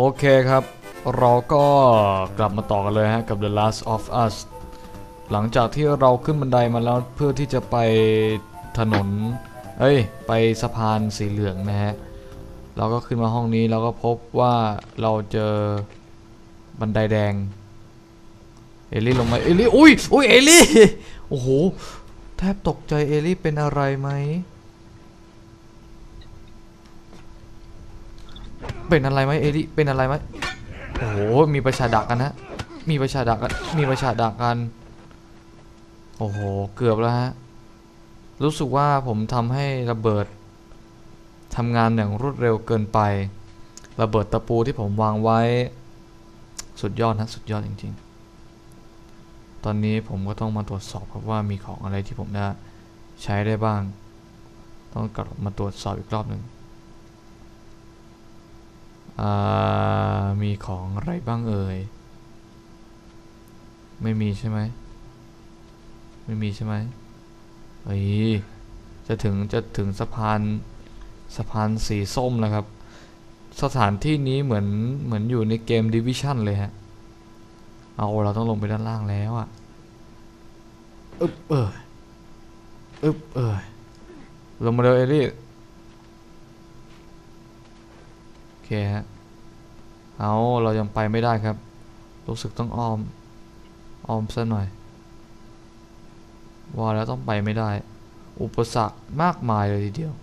โอเคครับ เราก็กลับมาต่อกันเลยฮะ กับ The Last of Us หลังจากที่เราขึ้นบันไดมาแล้วเพื่อที่จะไปถนน เอ้ย ไปสะพานสีเหลืองนะฮะ เราก็ขึ้นมาห้องนี้เราก็พบว่าเราเจอบันไดแดง เอลี่ลงมาเอลี่อุ้ยอุ้ยเอลี่ โอ้โห แทบตกใจเอลลี่เป็นอะไรไหม เป็นอะไรไหมเอลิเป็นอะไรไหมโอ้โหมีประชาดักกันนะมีประชาดักกันมีประชาดักกันโอ้โหเกือบแล้วฮะรู้สึกว่าผมทำให้ระเบิดทำงานอย่างรวดเร็วเกินไป ระเบิดตะปูที่ผมวางไว้ สุดยอดนะสุดยอดจริง ๆ ตอนนี้ผมก็ต้องมาตรวจสอบครับว่ามีของอะไรที่ผมจะใช้ได้บ้าง ต้องกลับมาตรวจสอบอีกรอบหนึ่ง มีของอะไรบ้างเอ่ย ไม่มีใช่ไหม ไม่มีใช่ไหมเฮ้ย จะถึงจะถึงสะพานสะพานสีส้มแล้วครับ สถานที่นี้เหมือนเหมือนอยู่ในเกม Division เลยฮะ เอาเราต้องลงไปด้านล่างแล้วอะอึบเอยอึบเอยลงมาเร็วเอลี่ โอ เคฮะ เอาเรายังไปไม่ได้ครับ รู้สึกต้องออม ออมซะหน่อย ว่าแล้วต้องไปไม่ได้ อุปสรรคมากมายเลยทีเดียว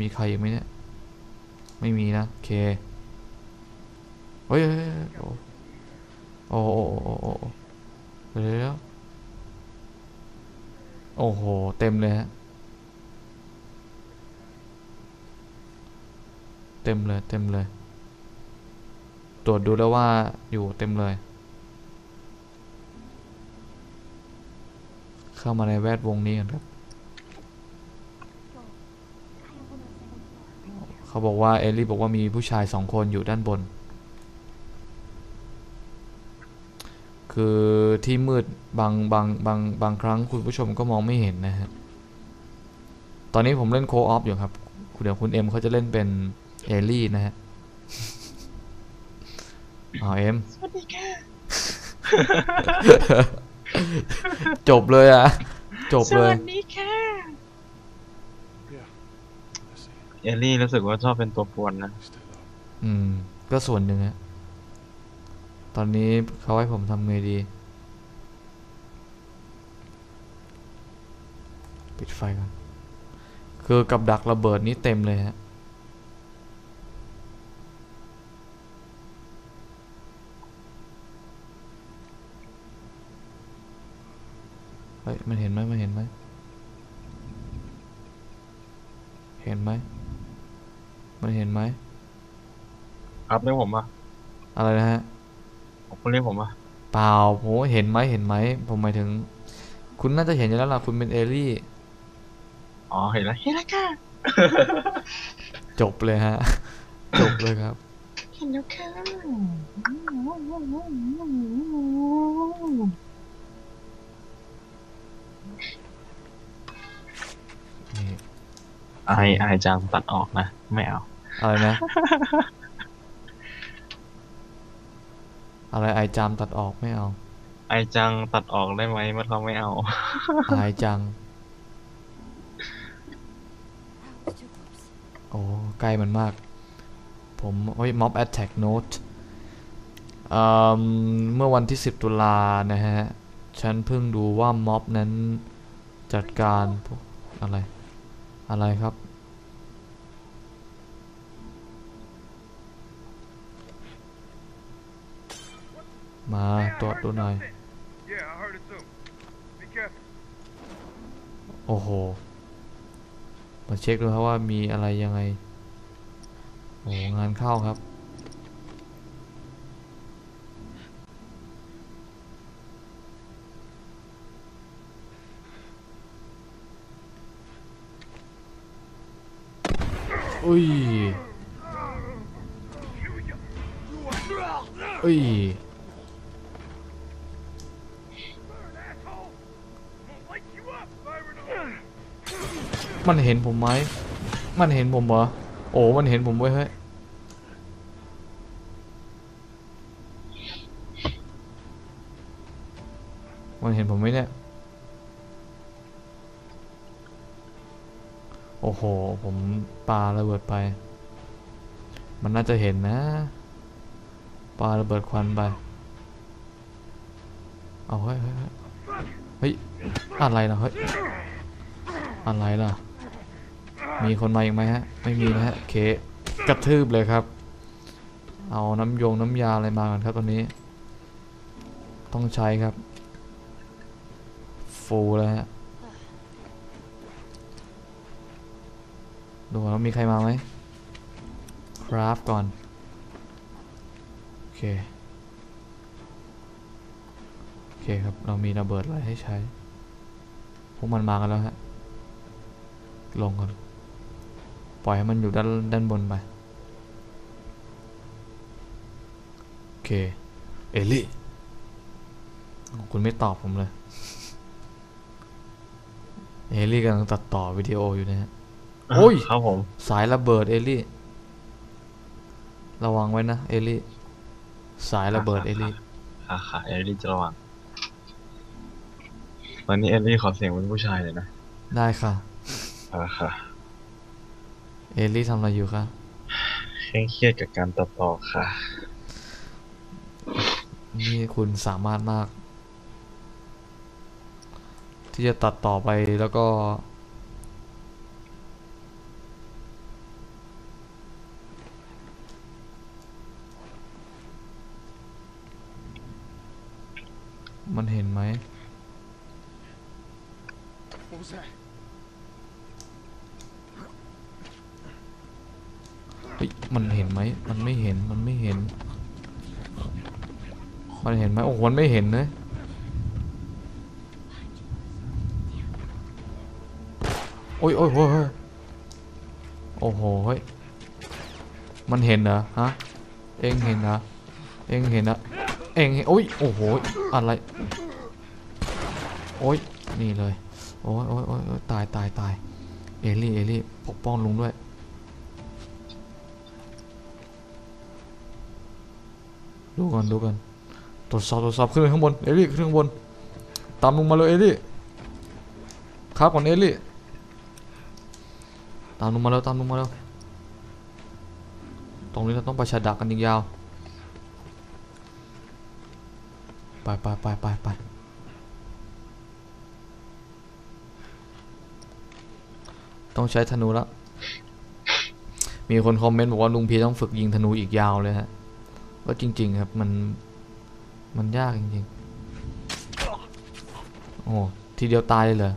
มีใครอีกไหมเนี่ย ไม่มีนะ โอเค เฮ้ยโอ้โอ้โอ้โอ้เดี๋ยวโอ้โห เต็มเลยฮะ เต็มเลยเต็มเลย ตรวจดูแล้วว่าอยู่เต็มเลย เข้ามาในแวดวงนี้กันครับ เขาบอกว่า เอลลี่บอกว่ามีผู้ชายสองคนอยู่ด้านบน คือที่มืดบางบางบางบางครั้งคุณผู้ชมก็มองไม่เห็นนะฮะ ตอนนี้ผมเล่นโคออฟอยู่ครับเดี๋ยวคุณเอ็มเขาจะเล่นเป็น เอลลี่นะฮะอ๋อเอ็มสวัสดีค่ะ จบเลยอะ จบสเลย วัสดีค่ะ เอลลี่รู้สึกว่าชอบเป็นตัวปวนนะ อืม ก็ส่วนหนึ่งฮะ ตอนนี้เขาให้ผมทำไงดี ปิดไฟก่อน คือกับดักระเบิดนี้เต็มเลยฮะ ฮ้ยมันเห็นไหมมันเห็นไหมเห็นไหมมันเห็นไหมครับเรียกผมปะอะไรนะฮะคุณเรียกผมปะเปล่าผมว่าเห็นไหมเห็นไหมผมหมายถึง คุณน่าจะเห็นอยู่แล้วล่ะคุณเป็นเอลลี่อ๋อเห็นแล้วเห็นแล้วค่ะจบเลยฮะ จบเลยครับ เห็นแล้วค่ะ ไอไอจังตัดออกนะ ไม่เอา อะไรนะ อะไรไอจามตัดออกไม่เอา ไอจังตัดออกได้ไหมมันเขาไม่เอาอายจัง โอ้ใกล้มันมาก ผมโอ้ย mob attack note เอ่อเมื่อวันที่ 10 ตุลานะฮะ ฉันเพิ่งดูว่าม็อบนั้นจัดการพวกอะไร อะไรครับ มาตรวจดูหน่อย โอ้โห มาเช็คดูครับว่ามีอะไรยังไง โอ้งานเข้าครับ อุ้ยอุ้ยมันเห็นผมไหม มันเห็นผมเหรอ โอ้ มันเห็นผมเว้ยเฮ้ย มันเห็นผมไหมเนี่ย โอ้โห ผมปาระเบิดไป มันน่าจะเห็นนะปาระเบิดควันไป เอาเฮ้ยเฮ้ยเฮ้ยอะไรนะเฮ้ยอะไรล่ะ มีคนมาอีกไหมฮะ ไม่มีนะฮะเคกระทืบเลยครับ เอาน้ำยงน้ำยาอะไรมากันครับตอนนี้ ต้องใช้ครับ ฟูลแล้วฮะ ดูว่ามีใครมาไหมคราฟก่อน โอเค โอเคครับ เรามีระเบิดอะไรให้ใช้ พวกมันมากันแล้วฮะ ลงก่อน ปล่อยให้มันอยู่ด้านด้านบนไป โอเค เอลี่ คุณไม่ตอบผมเลย เอลี่กำลังตัดต่อวิดีโออยู่นะฮะ โอ้ยครับผม สายระเบิดเอลลี่ ระวังไว้นะเอลลี่ สายระเบิดเอลลี่ค่ะค่ะเอลลี่จะระวังตอนนี้เอลลี่ขอเสียงเป็นผู้ชายเลยนะ ได้ค่ะค่ะค่ะเอลลี่ทำอะไรอยู่คะเคร่งเครียดกับการตัดต่อค่ะ นี่คุณสามารถมาก ที่จะตัดต่อไปแล้วก็ มันเห็นไหม What was that? เฮ้ยมันเห็นไหม มันไม่เห็น มันไม่เห็น มันเห็นไหมโอ้โหมันไม่เห็นเลยโอ้ยโอ้ยโอ้ยโอ้โหเฮ้ยมันเห็นเหรอ ฮะ เอ็งเห็นเหรอ เอ็งเห็นเหรอ เองเห็นโอ้ยโอ้โหอะไรโอ้ยนี่เลยโอ้ยโอ้ยโอ้ยตายตายตายเอลี่เอลี่ปกป้องลุงด้วยดูก่อนดูกันตรวจสอบตรวจสอบขึ้นไปข้างบนเอลี่ขึ้นข้างบนตามลุงมาเลยเอลี่ครับก่อนเอลี่ตามลุงมาแล้วตามลุงมาแล้วตรงนี้เราต้องไปชาดักกันอีกยาว ไปไปไปไปไปต้องใช้ธนูแล้ว มีคนคอมเมนต์บอกว่าลุงพีต้องฝึกยิงธนูอีกยาวเลยฮะ ก็จริง ๆ ครับ มัน มันยากจริงๆ โอ้ ทีเดียวตายเลยเหรอ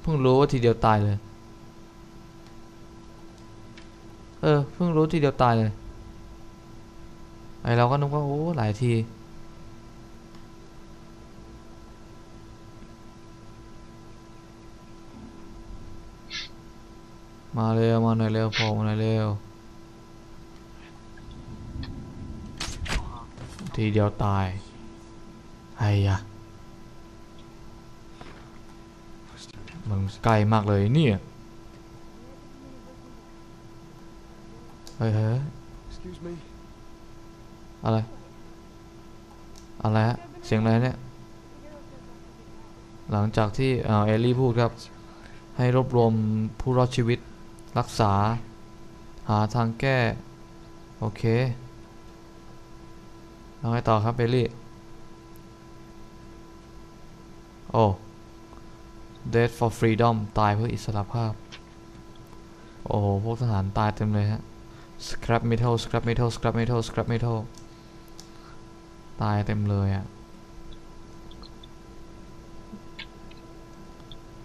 เพิ่งรู้ว่าทีเดียวตายเลย เออ เพิ่งรู้ทีเดียวตายเลย ไอเราก็นึกว่า โอ้ หลายที มาเร็ว มาหน่อยเร็วพอมาหน่อยเร็ว ทีเดียวตาย ไอ้ยะมันใกล้มากเลยเนี่ยเฮ้ยเฮ้ย Excuse me. อะไร อะไรฮะ เสียงอะไรเนี่ย หลังจากที่เอลลี่พูดครับ ให้รวบรวมผู้รอดชีวิตรักษา หาทางแก้ โอเคแล้วไงต่อครับเบลลี่ โอ้ Death for freedom ตายเพื่ออิสรภาพ โอ้โห พวกทหารตายเต็มเลยฮะ scrap metal scrap metal scrap metal scrap metal ตายเต็มเลยอะ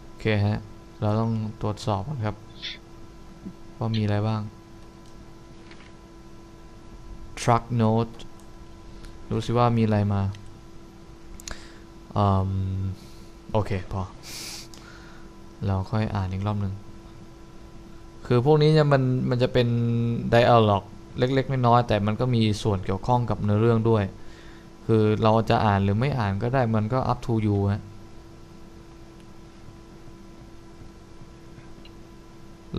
โอเคฮะ เราต้องตรวจสอบกันครับ ว่ามีอะไรบ้าง truck note ดูสิว่ามีอะไรมาอืมโอเค พอ เราค่อยอ่านอีกรอบหนึ่งคือพวกนี้เนี่ยมันมันจะเป็น dialog เล็ก ๆ น้อยๆแต่มันก็มีส่วนเกี่ยวข้องกับเนื้อเรื่องด้วย คือเราจะอ่านหรือไม่อ่านก็ได้มันก็ up to you ฮะ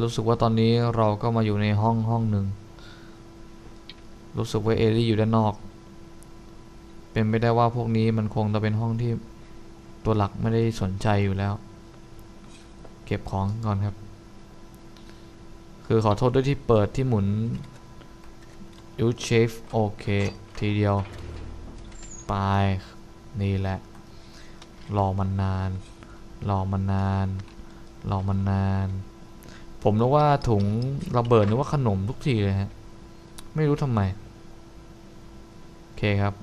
รู้สึกว่าตอนนี้เราก็มาอยู่ในห้องห้องหนึ่ง รู้สึกว่าเอลี่อยู่ด้านนอก เป็นไปได้ว่าพวกนี้มันคงจะเป็นห้องที่ตัวหลักไม่ได้สนใจอยู่แล้ว เก็บของก่อนครับ คือขอโทษด้วยที่เปิดที่หมุน u s h a f e โอเค ทีเดียว ไป นี่แหละ รอมันนาน รอมันนาน รอมันนาน ผมนึกว่าถุงระเบิดนึกว่าขนมทุกทีเลยฮะ ไม่รู้ทำไม โอเคครับ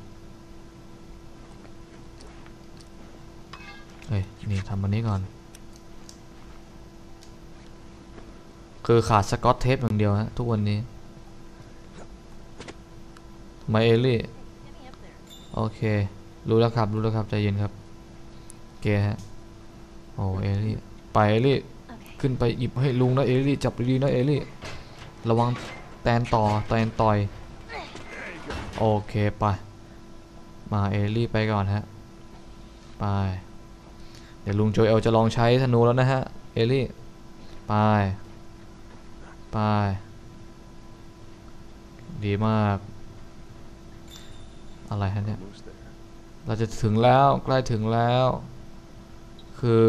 เฮ้ย นี่ทำอันนี้ก่อน คือขาดสกอตเทปอย่างเดียวฮะทุกวันนี้ ไมเอลี่ โอเค รู้แล้วครับ รู้แล้วครับ ใจเย็นครับโอเคฮะ โอ้เอลลี่ ไปเอลลี่ ขึ้นไปหยิบให้ลุงนะเอลลี่ จับดีๆนะเอลลี่ ระวังแตนต่อแตนต่อย โอเคไป มาเอลลี่ไปก่อนฮะ ไป เดี๋ยวลุงโจเอลจะลองใช้ธนูแล้วนะฮะ เอลลี่ ไป ไป ดีมาก อะไรฮะเนี่ย Almost there. เราจะถึงแล้วใกล้ถึงแล้ว คือ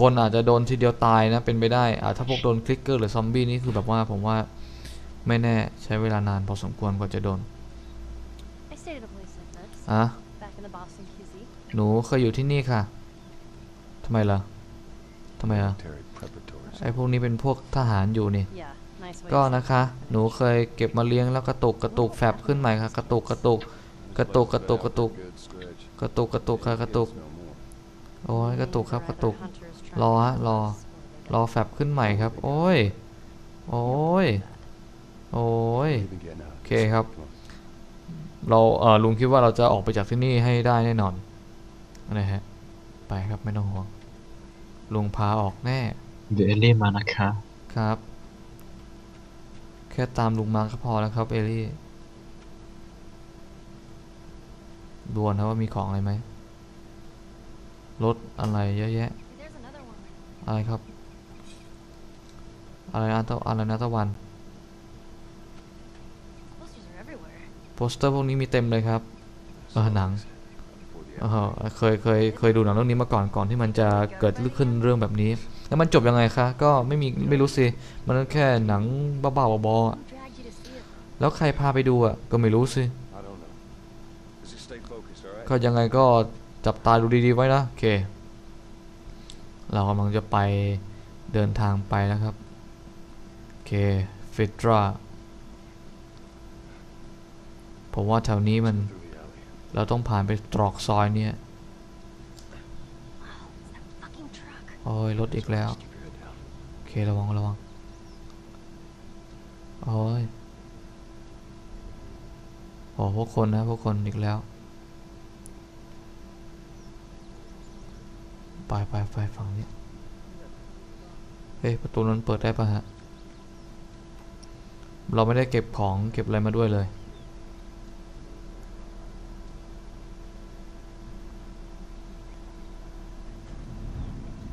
คนอาจจะโดนทีเดียวตายนะเป็นไปได้อาถ้าพวกโดนคลิกเกอร์หรือซอมบี้นี่คือแบบว่าผมว่าไม่แน่ใช้เวลานานพอสมควรกว่าจะโดน I stayed at a place like this อะ back in the Boston QZ. หนูเคยอยู่ที่นี่ค่ะทำไมล่ะทำไมล่ะ Military preparatory. ไอ้พวกนี้เป็นพวกทหารอยู่นี่ Yeah, nice way. ก็ to say นะคะ หนูเคยเก็บมาเลี้ยงแล้วกระตุกกระตุกแฟบขึ้นใหม่ค่ะ กระตุกกระตุก กระตุกกระตุกกระตุก Good stretch. กระตุกกระตุกค่ะกระตุก No more. โอ้ยกระตุกครับกระตุก Hunters รอ trying ฮะ to รอ find us รอแฟบขึ้นใหม่ครับ โอ้ยโอ้ยโอ้ย Even getting out. โอเคครับ Come on. เราเออลุงคิดว่าเราจะออกไปจากที่นี่ให้ได้แน่นอนนะฮะไปครับไม่ต้องห่วงลุงพาออกแน่เดี๋ยวเอลลี่มานะคะครับ แค่ตามลุงมาก็พอแล้วครับเอลี่ ดวนนะว่ามีของอะไรไหมรถอะไรเยอะแยะ อะไรครับ อะไรนะตะอะไรนะตะวันโปสเตอร์พวกนี้มีเต็มเลยครับเออหนังเออเคยเคยเคยดูหนังเรื่องนี้มาก่อนก่อนที่มันจะเกิดขึ้นเรื่องแบบนี้ แล้วมันจบยังไงคะก็ไม่มีไม่รู้สิมันแค่หนังบ้าๆบอๆแล้วใครพาไปดูอะก็ไม่รู้สิ ก็ยังไงก็จับตาดูดีๆไว้นะโอเค เรากำลังจะไปเดินทางไปแล้วครับ โอเคฟิตราผมว่าแถวนี้มันเราต้องผ่านไปตรอกซอยเนี่ยโอ้ยรถอีกแล้ว โอเค ระวัง ระวัง โอ้ยโอ้พวกคนนะ พวกคนอีกแล้ว ไปไปไปฝั่งนี้เฮ้ยประตูนั้นเปิดได้ปะฮะ เราไม่ได้เก็บของเก็บอะไรมาด้วยเลย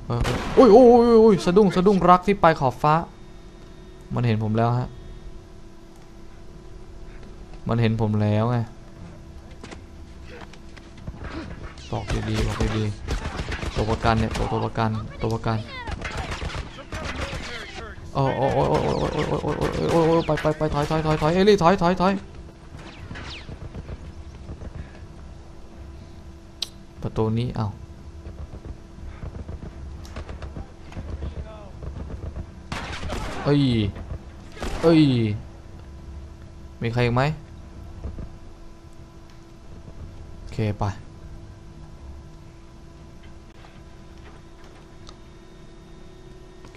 เออเออโอ้ยโอ้ยโอ้ยโอ้ยสะดุ้งสะดุ้งรักที่ไปขอบฟ้า มันเห็นผมแล้วฮะ มันเห็นผมแล้วไงบอกดีๆบอกดีๆ ตัวประกันเนี่ยตัวตัวประกันตัวประกันโอ้โอ้โอ้โอ้โอ้โอ้โอ้โอ้โอ้โอ้โอ้โอ้ไปไปไปถอยถอยถอยถอยเอลี่ถอยถอยถอยประตูนี้เอ้าเอ้ยเอ้ยมีใครอีกไหมโอเคไป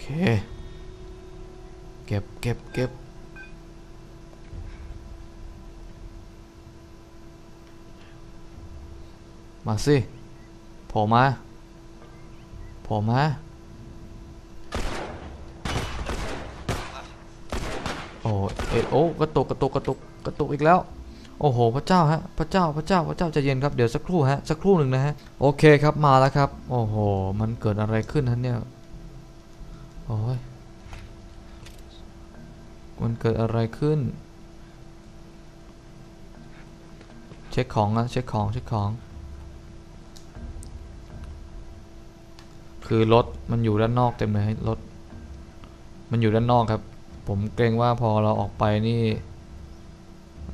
โอ เก็บเก็บเก็บมาสิโผล่มาโผล่มา โอ้เอโอ้กระตุกกระตุกกระตุกกระตุกอีกแล้ว โอ้โห พระเจ้าฮะ พระเจ้า พระเจ้า พระเจ้าใจเย็นครับ เดี๋ยวสักครู่ฮะ สักครู่หนึ่งนะฮะ โอเคครับ มาแล้วครับ โอ้โห มันเกิดอะไรขึ้นฮะเนี่ย อ้ยมันเกิดอะไรขึ้น เช็คของอะเช็คของ เช็คของ คือรถมันอยู่ด้านนอกเต็มเลยรถ มันอยู่ด้านนอกครับ ผมเกรงว่าพอเราออกไปนี่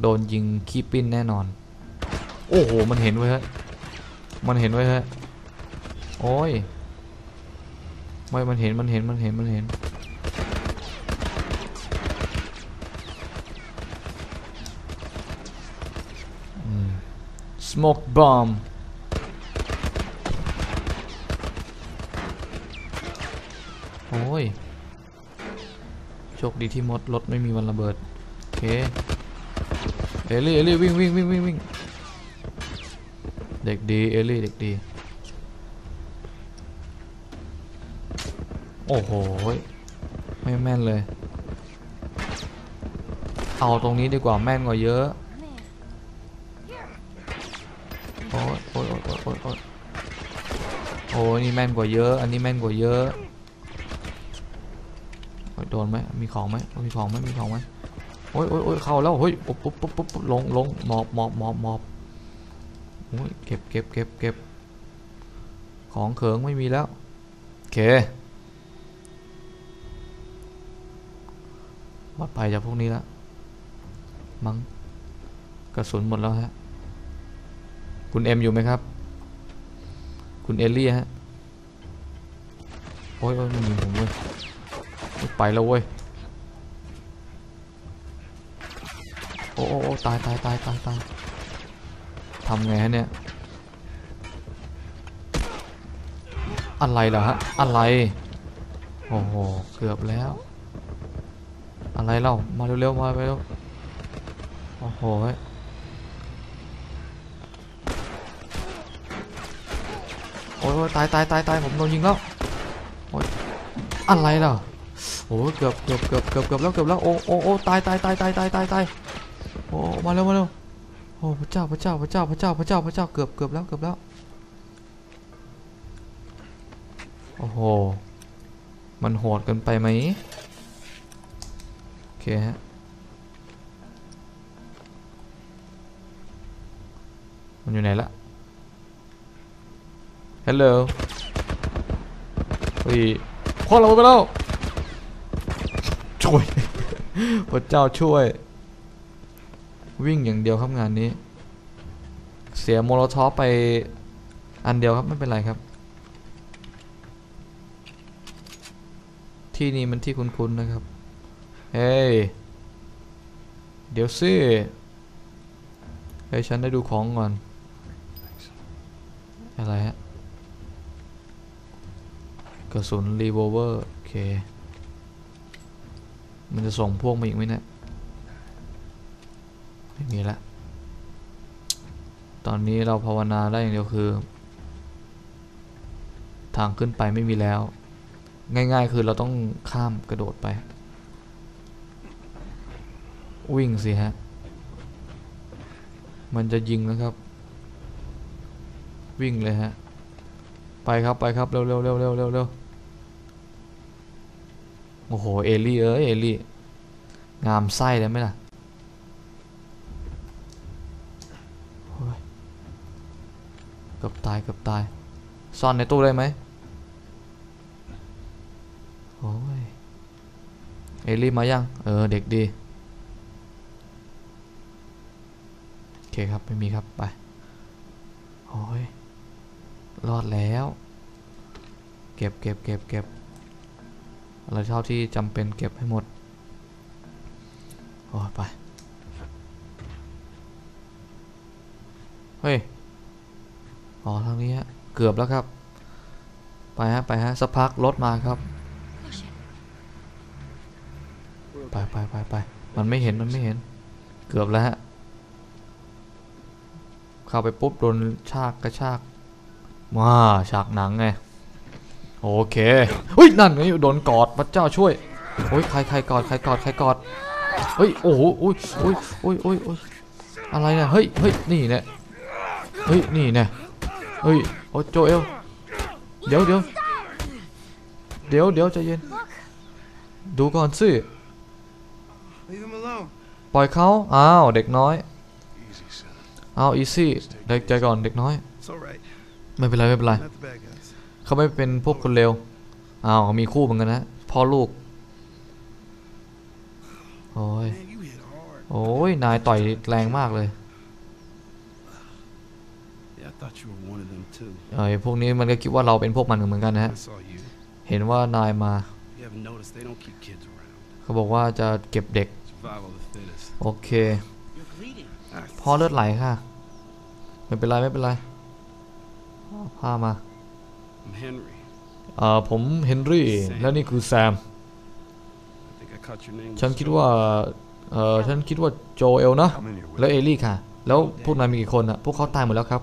โดนยิงขี้ปิ้นแน่นอน โอ้โห มันเห็นไว้ฮะ มันเห็นไว้ฮะ โอ้ย ไม่มันเห็นมันเห็นมันเห็นมันเห็นอืม smoke bomb โอ้ย โชคดีที่มดรถไม่มีวันระเบิด โอเค เอลี่ เอลี่ วิ่งวิ่งวิ่งวิ่งวิ่งเด็กดี เอลี่ เด็กดี โอ้โห ไม่แม่นเลย เอาตรงนี้ดีกว่าแม่นกว่าเยอะ Man. โอ้ยโอ้ยโอ้ยโอ้ยโอ้ยโอ้ยนี่แม่นกว่าเยอะ อันนี้แม่นกว่าเยอะโดนไหมมีของไหมมีของไหมมีของไหมโอ้ยโอ้ยโอ้ยเข้าแล้ว เฮ้ย ปุ๊บปุ๊บปุ๊บปุ๊บลงลงหมอบหมอบหมอบหมอบโอ้ยเก็บเก็บเก็บเก็บของเขิงไม่มีแล้ว โอเคปลอด ภัยจากพวกนี้แล้วมั้งกระสุนหมดแล้วฮะ คุณเอ็มอยู่ไหมครับ คุณเอลลี่ฮะ โอ้ยโอ้ยมันยิงผมเว้ยไปแล้วเว้ย โอ้โอ้โอ้ตายตายตายตายตายทำไงฮะเนี่ย อะไรเหรอฮะ อะไร โอ้โห เกือบแล้ว อะไรเล่า มาเร็วๆ มาเร็วโอ้โหโอ้ยตายตายตายตายผมโดนยิงแล้วโอ้ยอะไรล่ะโอ้เกือบเกือบเกือบเกือบเกือบแล้วเกือบแล้วโอ้โอ้โอ้ตายตายตายตายตายตายตายโอ้มาเร็วมาเร็วโอ้พระเจ้าพระเจ้าพระเจ้าพระเจ้าพระเจ้าพระเจ้าเกือบเกือบแล้วเกือบแล้วโอ้โหมันโหดเกินไปไหม ฮะมันอยู่ไหนละ ฮัลโหลเฮ้ยพ่อเราไปแล้วช่วยพระเจ้าช่วย วิ่งอย่างเดียวครับงานนี้ เสียโมโลทอฟไปอันเดียวครับ ไม่เป็นไรครับ ที่นี่มันที่คุ้นๆนะครับ ฮ้ย เดี๋ยวสิให้ฉันได้ดูของก่อน อะไรฮะ กระสุนรีโวเวอร์ โอเค มันจะส่งพวกมาอีกไหมเนี่ย ไม่มีละ ตอนนี้เราภาวนาได้อย่างเดียวคือ ทางขึ้นไปไม่มีแล้ว ง่ายๆคือเราต้องข้ามกระโดดไป วิ่งสิฮะ มันจะยิงนะครับ วิ่งเลยฮะ ไปครับไปครับ เร็วเร็วเร็วเร็วเร็วเร็วโอ้โห เอลี่เอ้ยเอลี่ งามไส้เลยไหมล่ะเกือบตายเกือบตาย ซ่อนในตู้ได้ไหมโอ้ย เอลี่มายัง เออ เด็กดี โอ เคครับ ไม่มีครับ ไป โอ้ย รอดแล้ว เก็บเก็บเก็บเก็บอะไรเท่าที่จำเป็นเก็บให้หมด โอ้ย ไป เฮ้ย อ๋อ ทางนี้ฮะ เกือบแล้วครับ ไปฮะ ไปฮะ สักพักรถมาครับ ไปไปไปไปมันไม่เห็น มันไม่เห็น เกือบแล้วฮะ เข้าไปปุ๊บโดนชากกระชากมาฉากหนังไงโอเคเฮ้ยนั่นไงโดนกอดพระเจ้าช่วยโอ้ยใครใครกอดใครกอดใครกอดเฮ้ยโอ้โหอุ้ยอุ้ยอุ้ยอุ้ยอุ้ยอะไรเนี่ยเฮ้ยเฮ้ยนี่เนี่ยเฮ้ยนี่เนี่ยเฮ้ยโอ้โจเอลเดี๋ยวเดี๋ยวเดี๋ยวเดี๋ยวใจเย็นดูก่อนสิปล่อยเขาอ้าวเด็กน้อย เอาอีซี่เด็กใจก่อนเด็กน้อย It's all right. ไม่เป็นไรไม่เป็นไร Not the bad guys. เขาไม่เป็นพวกคนเลวอ้าวมีคู่เหมือนกันนะพ่อลูก โอ้ย Man, you hit hard. โอ้ย นายต่อยแรงมากเลย Yeah, I thought you were one of them too. เอ้ยพวกนี้มันก็คิดว่าเราเป็นพวกมันเหมือนกันนะฮะ I saw you. เห็นว่านายมา You haven't noticed they don't keep kids around. เขาบอกว่าจะเก็บเด็ก Survival of the fittest. โอเค You're bleeding. พ่อเลือดไหลค่ะ ไม่เป็นไรไม่เป็นไรเอาผ้ามา I'm Henry. เอ่อผมเฮนรี่และนี่คือแซม I think I caught your name. ฉันคิดว่าเอ่อฉันคิดว่าโจเอลนะ I'm in here with แล้วเอลลี่ค่ะ แล้วพวกนายมีกี่คนอะพวกเขาตายหมดแล้วครับ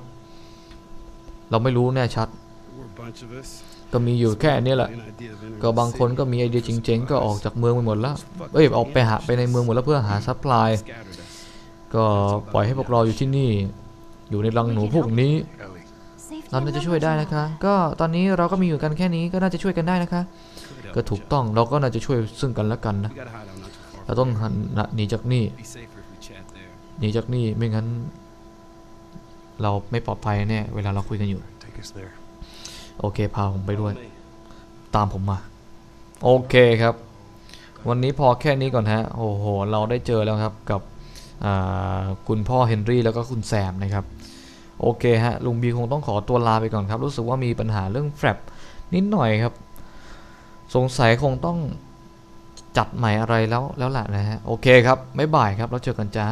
เราไม่รู้แน่ชัด We're a bunch of us. ก็มีอยู่แค่นี้แหละ An idea of entering ก็ the บางคน city. ก็มีไอเดียเจ๋งๆ ก็ออกจากเมืองไปหมดแล้ว เอ้ยออกไปหาไปในเมืองหมดแล้วเพื่อหาซัพพลาย Scattered us. ก็ปล่อยให้พวกเราอยู่ที่นี่ อยู่ในรังหนูพวกนี้ เราน่าจะช่วยได้นะคะ ก็ตอนนี้เราก็มีอยู่กันแค่นี้ก็น่าจะช่วยกันได้นะคะ ก็ถูกต้องเราก็น่าจะช่วยซึ่งกันและกันนะ เราต้องหันหนีจากนี่หนีจากนี่ไม่งั้น เราไม่ปลอดภัยแน่เวลาเราคุยกันอยู่ โอเคพาผมไปด้วย ตามผมมา โอเคครับ วันนี้พอแค่นี้ก่อนฮะ โอ้โห เราได้เจอแล้วครับกับ คุณพ่อเฮนรี่แล้วก็คุณแซมนะครับโอเคฮะลุงบีคงต้องขอตัวลาไปก่อนครับ รู้สึกว่ามีปัญหาเรื่องแฟลปนิดหน่อยครับ สงสัยคงต้องจัดใหม่อะไรแล้วแล้วแหละนะฮะโอเคครับไม่บ่ายครับแล้วเจอกันจ้า